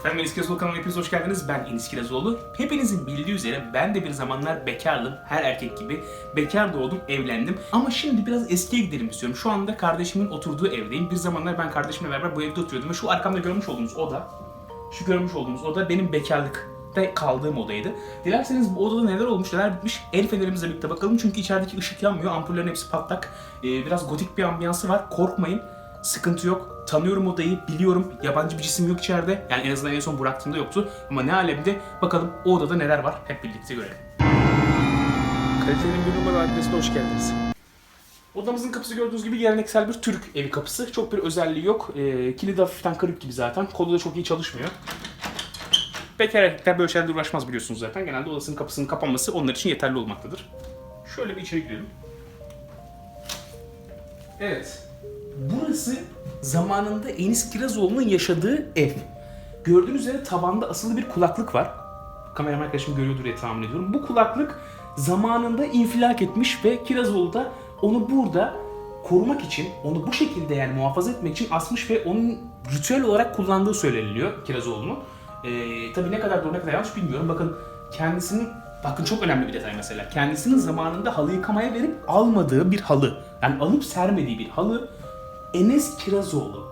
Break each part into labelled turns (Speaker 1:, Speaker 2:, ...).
Speaker 1: Efendim Enis Kirazoğlu kanalıma hepiniz hoş geldiniz. Ben Enis Kirazoğlu. Hepinizin bildiği üzere ben de bir zamanlar bekardım. Her erkek gibi bekar doğdum, evlendim. Ama şimdi biraz eskiye gidelim istiyorum. Şu anda kardeşimin oturduğu evdeyim. Bir zamanlar ben kardeşimle beraber bu evde oturuyordum ve şu arkamda görmüş olduğunuz oda, şu görmüş olduğunuz oda benim bekarlıkta kaldığım odaydı. Dilerseniz bu odada neler olmuş, neler bitmiş el fenerimizle birlikte bakalım. Çünkü içerideki ışık yanmıyor, ampullerin hepsi patlak. Ee, biraz gotik bir ambiyansı var. Korkmayın. Sıkıntı yok. Tanıyorum odayı, biliyorum. Yabancı bir cisim yok içeride. Yani en azından en son bıraktığımda yoktu. Ama ne alemde bakalım o odada neler var hep birlikte görelim. Kalitenin bir numara adresine hoş geldiniz. Odamızın kapısı gördüğünüz gibi geleneksel bir Türk evi kapısı. Çok bir özelliği yok. Ee, kilidi hafiften kırık gibi zaten. Kolu da çok iyi çalışmıyor. Bekar erkekler böyle şeylerle uğraşmaz biliyorsunuz zaten. Genelde odasının kapısının kapanması onlar için yeterli olmaktadır. Şöyle bir içeri girelim. Evet. Burası zamanında Enis Kirazoğlu'nun yaşadığı ev. Gördüğünüz üzere tabanda asılı bir kulaklık var. Kameraman arkadaşım görüyordur diye tahmin ediyorum. Bu kulaklık zamanında infilak etmiş ve Kirazoğlu da onu burada korumak için, onu bu şekilde yani muhafaza etmek için asmış ve onun ritüel olarak kullandığı söyleniliyor Kirazoğlu'nun. Ee, tabii ne kadar doğru ne kadar yanlış bilmiyorum. Bakın kendisinin Bakın çok önemli bir detay mesela. Kendisinin zamanında halı yıkamaya verip almadığı bir halı. Yani alıp sermediği bir halı Enes Kirazoğlu.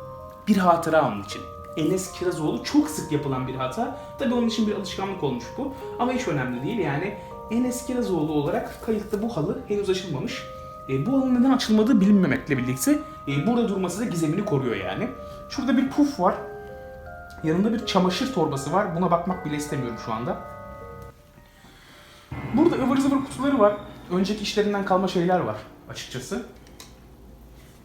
Speaker 1: Bir hatıra onun için. Enes Kirazoğlu çok sık yapılan bir hata. Tabii onun için bir alışkanlık olmuş bu. Ama hiç önemli değil yani. Enes Kirazoğlu olarak kayıtta bu halı henüz açılmamış. E, bu halının neden açılmadığı bilinmemekle birlikte e, burada durması da gizemini koruyor yani. Şurada bir puf var. Yanında bir çamaşır torbası var. Buna bakmak bile istemiyorum şu anda. Ivır zıvır kutuları var. Önceki işlerinden kalma şeyler var açıkçası.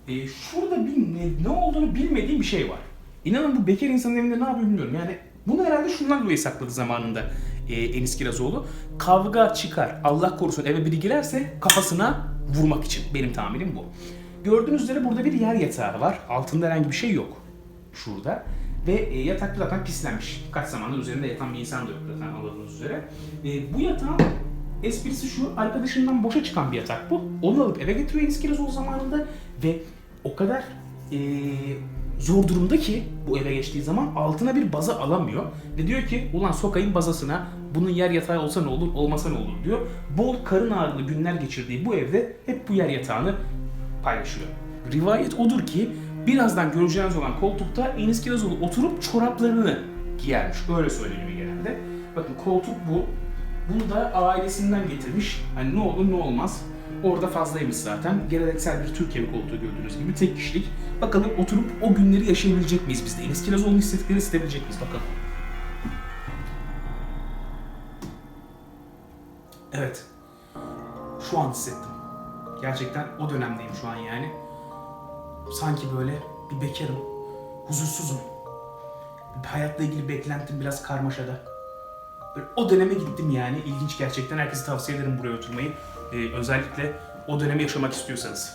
Speaker 1: E, şurada bir ne, ne olduğunu bilmediğim bir şey var. İnanın bu bekar insanın evinde ne yapıyor bilmiyorum. Yani bunu herhalde şundan dolayı sakladı zamanında e, Enis Kirazoğlu. Kavga çıkar, Allah korusun eve biri girerse kafasına vurmak için. Benim tahminim bu. Gördüğünüz üzere burada bir yer yatağı var. Altında herhangi bir şey yok. Şurada. Ve e, yatak zaten pislenmiş. Kaç zamandır üzerinde yatan bir insan da yok zaten anladığınız üzere. E, bu yatağın esprisi şu, arkadaşından boşa çıkan bir yatak bu. Onu alıp eve getiriyor Enis Kirazoğlu zamanında ve o kadar e, zor durumda ki bu eve geçtiği zaman altına bir baza alamıyor. Ve diyor ki ulan sokayım bazasına bunun yer yatağı olsa ne olur olmasa ne olur diyor. Bol karın ağrılı günler geçirdiği bu evde hep bu yer yatağını paylaşıyor. Rivayet odur ki birazdan göreceğiniz olan koltukta Enis Kirazoğlu oturup çoraplarını giyermiş. Öyle söyleniyor genelde. Bakın koltuk bu. Bunu da ailesinden getirmiş. Hani ne olur ne olmaz. Orada fazlaymış zaten. Geleneksel bir Türkiye koltuğu gördüğünüz gibi tek kişilik. Bakalım oturup o günleri yaşayabilecek miyiz biz de? Enis Kirazoğlu'nun istedikleri isteyebilecek miyiz? Bakalım. Evet. Şu an hissettim. Gerçekten o dönemdeyim şu an yani. Sanki böyle bir bekarım. Huzursuzum. Hayatla ilgili beklentim biraz karmaşada. Böyle o döneme gittim yani. İlginç gerçekten. Herkese tavsiye ederim buraya oturmayı. Ee, özellikle o dönemi yaşamak istiyorsanız.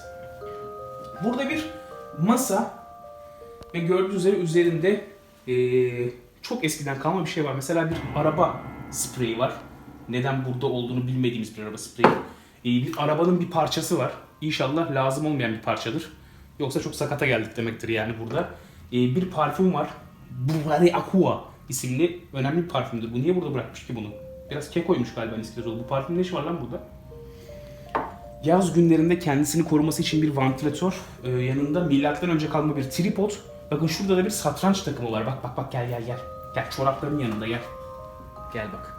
Speaker 1: Burada bir masa ve gördüğünüz üzere üzerinde ee, çok eskiden kalma bir şey var. Mesela bir araba spreyi var. Neden burada olduğunu bilmediğimiz bir araba spreyi. Ee, bir arabanın bir parçası var. İnşallah lazım olmayan bir parçadır. Yoksa çok sakata geldik demektir yani burada. Ee, bir parfüm var. Buvare Aqua isimli önemli bir parfümdür. Bu niye burada bırakmış ki bunu? Biraz kek koymuş galiba Niskirazoğlu. Bu parfüm ne işi var lan burada? Yaz günlerinde kendisini koruması için bir vantilatör, ee, yanında milattan önce kalma bir tripod. Bakın şurada da bir satranç takımı var. Bak bak bak gel gel gel. Gel çorapların yanında gel. Gel bak.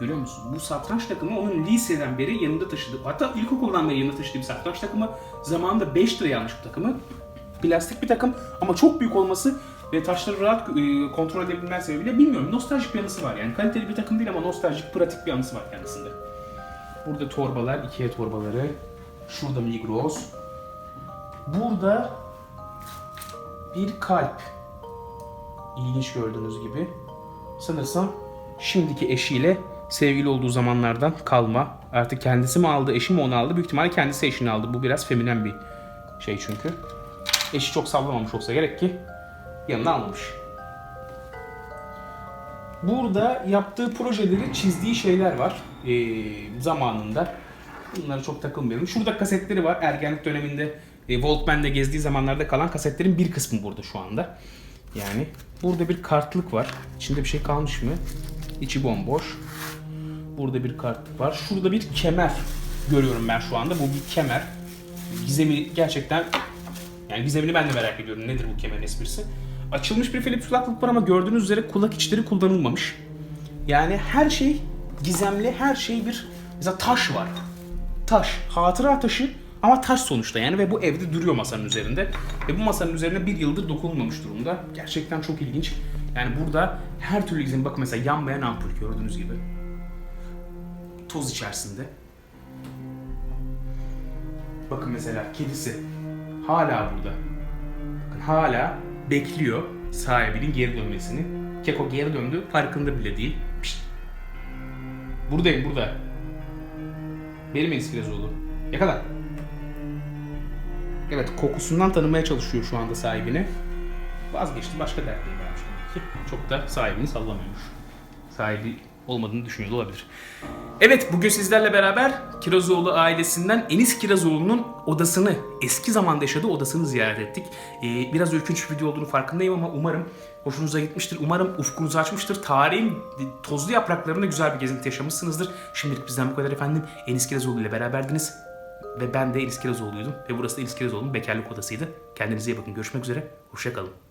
Speaker 1: Görüyor musun? Bu satranç takımı onun liseden beri yanında taşıdığı, hatta ilkokuldan beri yanında taşıdığı bir satranç takımı. Zamanında 5 liraya almış bu takımı. Plastik bir takım ama çok büyük olması ve taşları rahat e, kontrol edebilmen sebebiyle bilmiyorum. Nostaljik bir yanısı var yani. Kaliteli bir takım değil ama nostaljik, pratik bir yanısı var kendisinde. Burada torbalar, Ikea torbaları. Şurada Migros. Burada bir kalp. İlginç gördüğünüz gibi. Sanırsam şimdiki eşiyle sevgili olduğu zamanlardan kalma. Artık kendisi mi aldı, eşi mi onu aldı? Büyük ihtimalle kendisi eşini aldı. Bu biraz feminen bir şey çünkü. Eşi çok sallamamış olsa gerek ki yanına almamış. Burada yaptığı projeleri çizdiği şeyler var ee, zamanında. Bunlara çok takılmayalım. Şurada kasetleri var. Ergenlik döneminde e, Walkman'de gezdiği zamanlarda kalan kasetlerin bir kısmı burada şu anda. Yani burada bir kartlık var. İçinde bir şey kalmış mı? İçi bomboş. Burada bir kartlık var. Şurada bir kemer görüyorum ben şu anda. Bu bir kemer. Gizemi gerçekten yani gizemini ben de merak ediyorum. Nedir bu kemerin esprisi? Açılmış bir Philips kulaklık var ama gördüğünüz üzere kulak içleri kullanılmamış. Yani her şey gizemli, her şey bir mesela taş var. Taş, hatıra taşı ama taş sonuçta yani ve bu evde duruyor masanın üzerinde. Ve bu masanın üzerine bir yıldır dokunulmamış durumda. Gerçekten çok ilginç. Yani burada her türlü gizem, bakın mesela yanmayan ampul gördüğünüz gibi. Toz içerisinde. Bakın mesela kedisi hala burada. Bakın hala bekliyor sahibinin geri dönmesini. Keko geri döndü farkında bile değil. Pişt. Buradayım burada. Benim Eskirazoğlu. Yakala. Evet kokusundan tanımaya çalışıyor şu anda sahibini. Vazgeçti başka dertleri varmış demek. Çok da sahibini sallamıyormuş. Sahibi olmadığını düşünüyor olabilir. Evet bugün sizlerle beraber Kirazoğlu ailesinden Enis Kirazoğlu'nun odasını, eski zamanda yaşadığı odasını ziyaret ettik. Ee, biraz ürkünç bir video olduğunu farkındayım ama umarım hoşunuza gitmiştir. Umarım ufkunuzu açmıştır. Tarihin tozlu yapraklarında güzel bir gezinti yaşamışsınızdır. Şimdilik bizden bu kadar efendim. Enis Kirazoğlu ile beraberdiniz. Ve ben de Enis Kirazoğlu'ydum. Ve burası da Enis Kirazoğlu'nun bekarlık odasıydı. Kendinize iyi bakın. Görüşmek üzere. Hoşçakalın.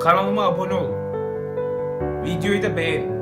Speaker 1: Kanalıma abone olun. Videoyu da beğenin.